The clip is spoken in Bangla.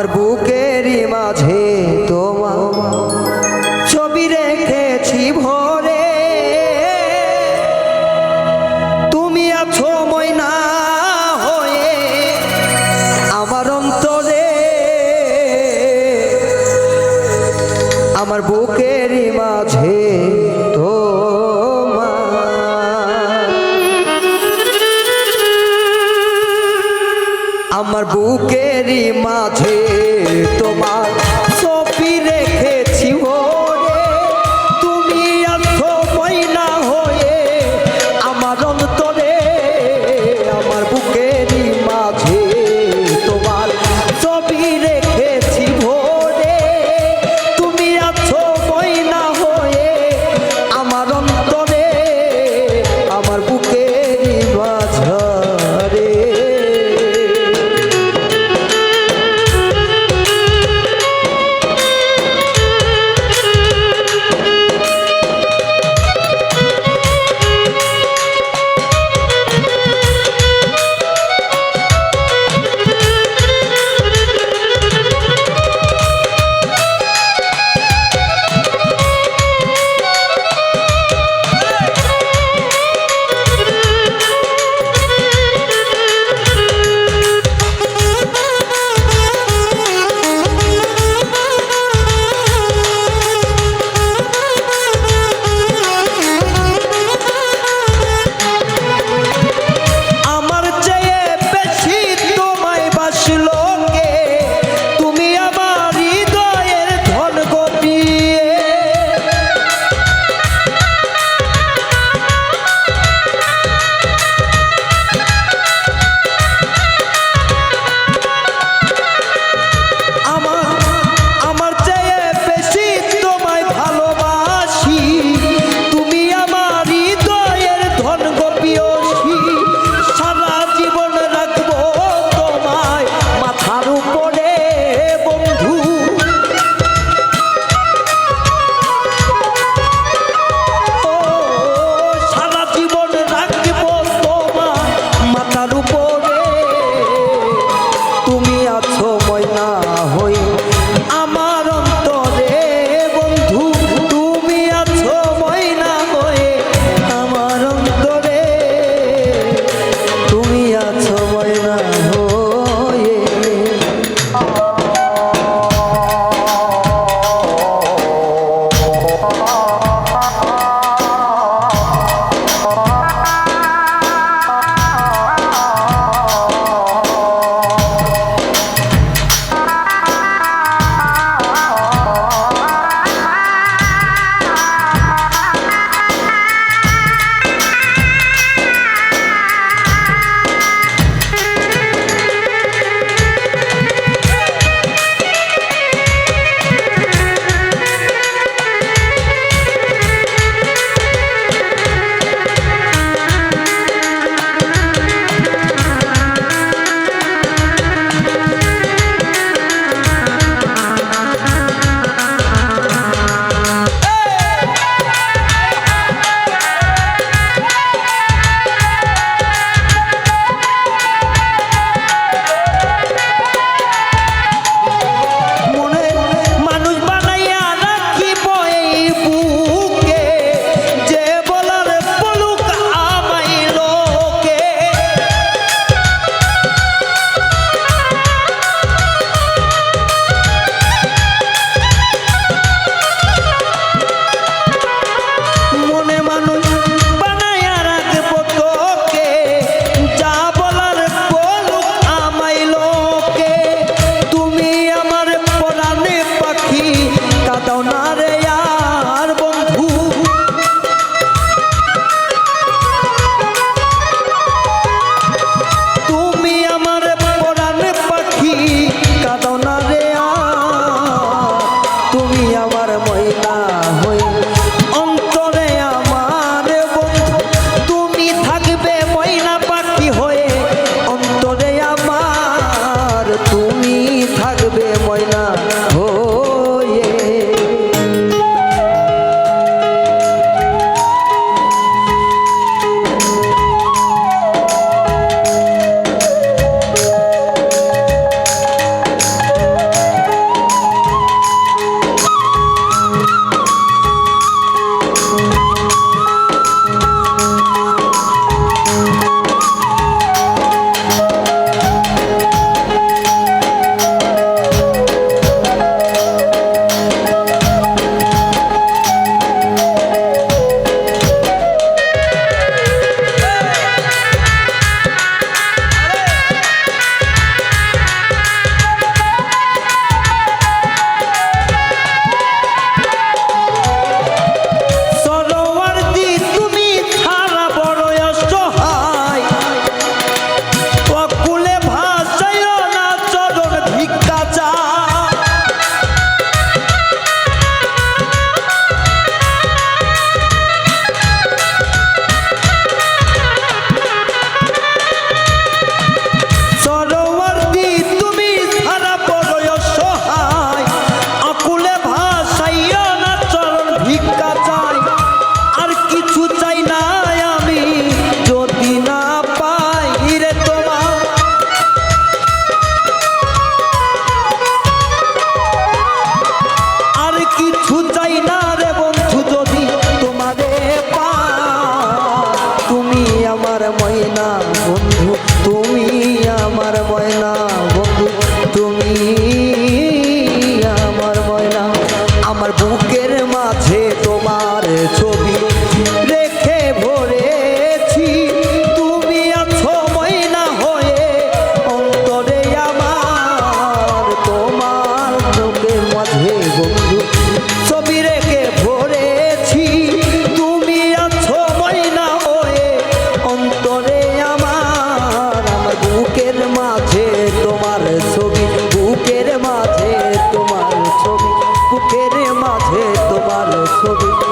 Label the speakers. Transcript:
Speaker 1: আমার বুকেরই মাঝে আমার বুকেরই মাঝে তোমার don't know ময়না বন্ধু তুমি আমার ময়না বন্ধু তুমি আমার ময়না। আমার বুকের মাঝে তোমার ছবি বুকের মাঝে তোমার ছবি।